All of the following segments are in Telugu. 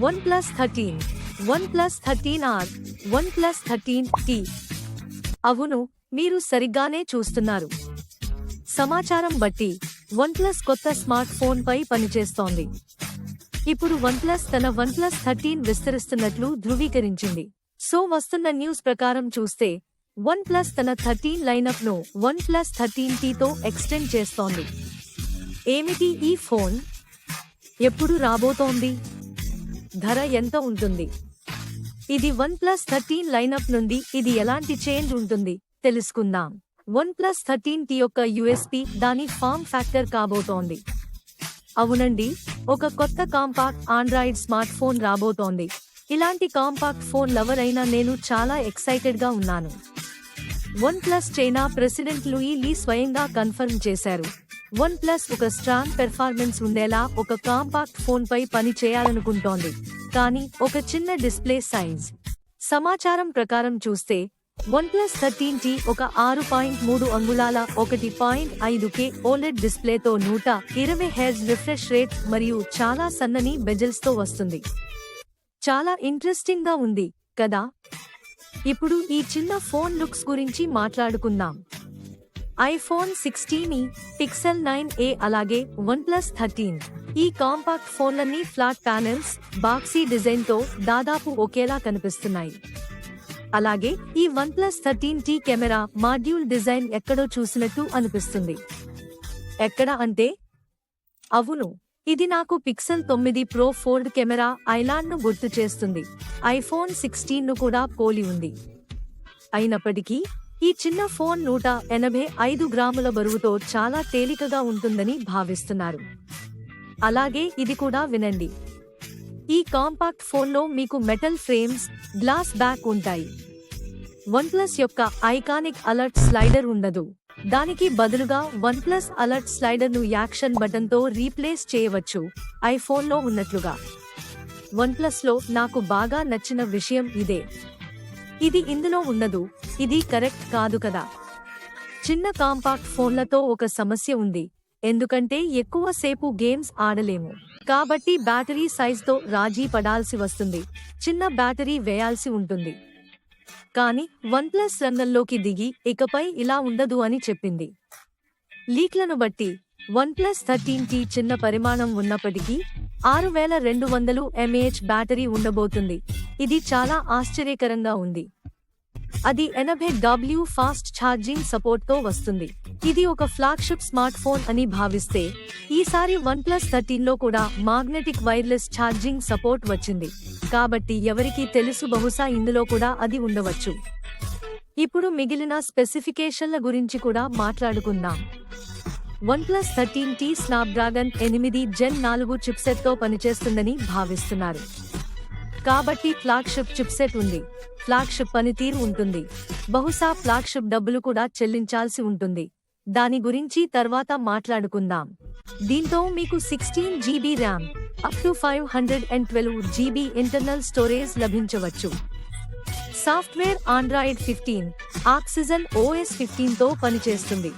OnePlus thirteen OnePlus thirteen or OnePlus thirteen T. అవును మీరు సరిగ్గానే చూస్తున్నారు. సమాచారం బట్టి వన్ ప్లస్ కొత్త స్మార్ట్ ఫోన్ పై పనిచేస్తోంది. ఇప్పుడు వన్ ప్లస్ తన వన్ ప్లస్ థర్టీన్ విస్తరిస్తున్నట్లు ధృవీకరించింది. సో వస్తున్న న్యూస్ ప్రకారం చూస్తే వన్ ప్లస్ తన థర్టీన్ లైనప్ను వన్ ప్లస్ థర్టీన్ టీతో ఎక్స్టెండ్ చేస్తోంది. ఏమిటి ఈ ఫోన్? ఎప్పుడు రాబోతోంది? ధర ఎంత ఉంటుంది? ఇది వన్ ప్లస్ థర్టీన్ లైనప్ నుండి ఇది ఎలాంటి చేంజ్ ఉంటుంది? తెలుసుకుందాం. వన్ ప్లస్ థర్టీన్ టీ యొక్క యుఎస్పి దాని ఫామ్ ఫ్యాక్టర్ కాబోతోంది. అవునండి ఒక కొత్త కాంపాక్ట్ ఆండ్రాయిడ్ స్మార్ట్ ఫోన్ రాబోతోంది. ఇలాంటి కాంపాక్ట్ ఫోన్ లవర్ అయినా నేను చాలా ఎక్సైటెడ్గా ఉన్నాను. OnePlus China president Louis Li స్వయంగా కన్ఫర్మ్ చేశారు. వన్ ప్లస్ ఒక స్ట్రాంగ్ పెర్ఫార్మెన్స్ ఉండేలా ఒక కాంపాక్ట్ ఫోన్ పై పని చేయాలనుకుంటోంది. కానీ ఒక చిన్న డిస్ప్లే సైజ్ సమాచారం ప్రకారం చూస్తే వన్ ప్లస్ థర్టీన్ టీ ఒక ఆరు పాయింట్ మూడు అంగుళాల ఒకటి పాయింట్ ఐదు కే ఓలెడ్ డిస్ప్లేతో నూట ఇరవై హెర్జ్ రిఫ్రెష్ రేట్ మరియు చాలా సన్నని బెజల్స్తో వస్తుంది. చాలా ఇంట్రెస్టింగ్గా ఉంది కదా? ఇప్పుడు ఈ చిన్న ఫోన్ లుక్స్ గురించి మాట్లాడుకుందాం. IPhone sixteen pixel nine A అలాగే వన్ ప్లస్ థర్టీన్. ఈ కాంపాక్ట్ ఫోన్లన్నీ ఫ్లాట్ ప్యానెల్స్ బాక్సీ డిజైన్తో దాదాపు ఒకేలా కనిపిస్తున్నాయి. అలాగే ఈ OnePlus thirteen T camera module design ఎక్కడో చూసినట్టు అనిపిస్తుంది. ఎక్కడ అంటే? అవును ఇది నాకు పిక్సెల్ తొమ్మిది ప్రో ఫోల్డ్ కెమెరా ఐలాండ్ను గుర్తు చేస్తుంది. ఐఫోన్ సిక్స్టీన్ను కూడా పోలి ఉంది. అయినప్పటికీ ఈ చిన్న ఫోన్ నూట ఎనభై ఐదు గ్రాముల బరువుతో చాలా తేలికగా ఉంటుందని భావిస్తున్నారు. అలాగే ఇది కూడా వినండి. ఈ కాంపాక్ట్ ఫోన్లో మీకు మెటల్ ఫ్రేమ్స్ గ్లాస్ బ్యాక్ ఉంటాయి. వన్ప్లస్ యొక్క ఐకానిక్ అలర్ట్ స్లైడర్ ఉండదు. దానికి బదులుగా వన్ప్లస్ అలర్ట్ స్లైడర్ను యాక్షన్ బటన్తో రీప్లేస్ చేయవచ్చు ఐఫోన్లో ఉన్నట్లుగా. వన్ప్లస్లో నాకు బాగా నచ్చిన విషయం ఇదే. ఇది ఇందులో ఉండదు. ఇది కరెక్ట్ కాదు కదా. చిన్న కాంపాక్ట్ ఫోన్లతో ఒక సమస్య ఉంది. ఎందుకంటే ఎక్కువ సేపు గేమ్స్ ఆడలేము. కాబట్టి బ్యాటరీ సైజ్తో రాజీ పడాల్సి వస్తుంది. చిన్న బ్యాటరీ వేయాల్సి ఉంటుంది. కానీ వన్ ప్లస్ రంగంలోకి దిగి ఇకపై ఇలా ఉండదు అని చెప్పింది. లీక్లను బట్టి వన్ ప్లస్ థర్టీన్ టీ చిన్న పరిమాణం ఉన్నప్పటికీ ఆరు వేల రెండు వందలు ఎంఏహెచ్ బ్యాటరీ ఉండబోతుంది. ఇది చాలా ఆశ్చర్యకరంగా ఉంది. అది ఎనభై డబ్ల్యూ ఫాస్ట్ ఛార్జింగ్ సపోర్ట్తో వస్తుంది. ఇది ఒక ఫ్లాగ్షిప్ స్మార్ట్ ఫోన్ అని భావిస్తే ఈసారి వన్ ప్లస్ థర్టీన్లో కూడా మాగ్నెటిక్ వైర్లెస్ ఛార్జింగ్ సపోర్ట్ వచ్చింది. కాబట్టి ఎవరికి తెలుసు బహుశా ఇందులో కూడా అది ఉండవచ్చు. ఇప్పుడు మిగిలిన స్పెసిఫికేషన్ల గురించి కూడా మాట్లాడుకుందాం. OnePlus thirteen T Snapdragon ఎనిమిది జెన్ నాలుగు చిప్సెట్తో పనిచేస్తుందని భావిస్తున్నారు. కాబట్టి ఫ్లాగ్షిప్ చిప్సెట్ ఉంది. ఫ్లాగ్షిప్ పనితీరు ఉంటుంది. బహుశా ఫ్లాగ్షిప్ డబ్బులు కూడా చెల్లించాల్సి ఉంటుంది. దాని గురించి తర్వాత మాట్లాడుకుందాం. దీంతో మీకు sixteen GB RAM up to five hundred and twelve GB internal storage లభించవచ్చు. Software Android fifteen Oxygen OS ఫిఫ్టీన్తో పనిచేస్తుంది.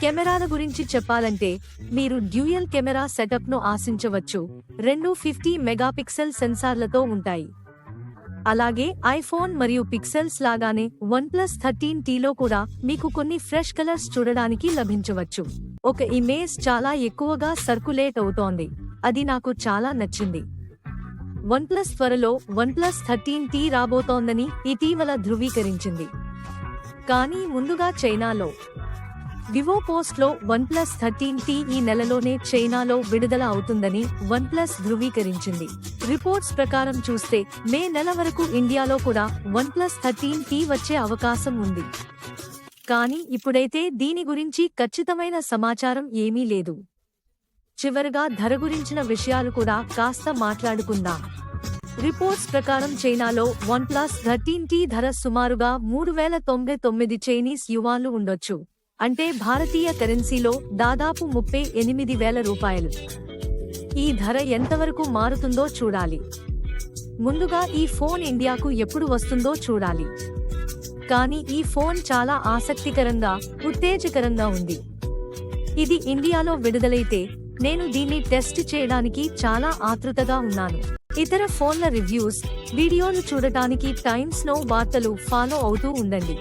కెమెరాల గురించి చెప్పాలంటే మీరు డ్యూయల్ కెమెరా సెటప్ను ఆశించవచ్చు. రెండు ఫిఫ్టీ మెగాపిక్సెల్ సెన్సార్లతో ఉంటాయి. అలాగే ఐఫోన్ మరియు పిక్సెల్స్ లాగానే వన్ ప్లస్ థర్టీన్ టీలో కూడా మీకు కొన్ని ఫ్రెష్ కలర్స్ చూడడానికి లభించవచ్చు. ఒక ఇమేజ్ చాలా ఎక్కువగా సర్కులేట్ అవుతోంది. అది నాకు చాలా నచ్చింది. వన్ ప్లస్ త్వరలో వన్ ప్లస్ థర్టీన్ టీ రాబోతోందని ఇటీవల ధృవీకరించింది. కానీ ముందుగా చైనాలో వివో పోస్ట్లో వన్ ప్లస్ థర్టీన్ టీ ఈ నెలలోనే చైనాలో విడుదల అవుతుందని వన్ ప్లస్ ధృవీకరించింది. రిపోర్ట్స్ ప్రకారం చూస్తే మే నెల వరకు ఇండియాలో కూడా వన్ ప్లస్ థర్టీన్ టీ వచ్చే అవకాశం ఉంది. కానీ ఇప్పుడైతే దీని గురించి ఖచ్చితమైన సమాచారం ఏమీ లేదు. చివరగా ధర గురించిన విషయాలు కూడా కాస్త మాట్లాడుకుందాం. రిపోర్ట్స్ ప్రకారం చైనాలో వన్ ప్లస్ థర్టీన్ టీ ధర సుమారుగా మూడు వేల తొంభై తొమ్మిది చైనీస్ యువాన్లు ఉండొచ్చు. అంటే భారతీయ కరెన్సీలో దాదాపు ముప్పై ఎనిమిది వేల రూపాయలు. ఈ ధర ఎంతవరకు మారుతుందో చూడాలి. ముందుగా ఈ ఫోన్ ఇండియాకు ఎప్పుడు వస్తుందో చూడాలి. కానీ ఈ ఫోన్ చాలా ఆసక్తికరంగా ఉత్తేజకరంగా ఉంది. ఇది ఇండియాలో విడుదలైతే నేను దీన్ని టెస్ట్ చేయడానికి చాలా ఆతృతగా ఉన్నాను. ఇతర ఫోన్ల రివ్యూస్ వీడియోలు చూడటానికి టైమ్స్ నో వార్తలు ఫాలో అవుతూ ఉండండి.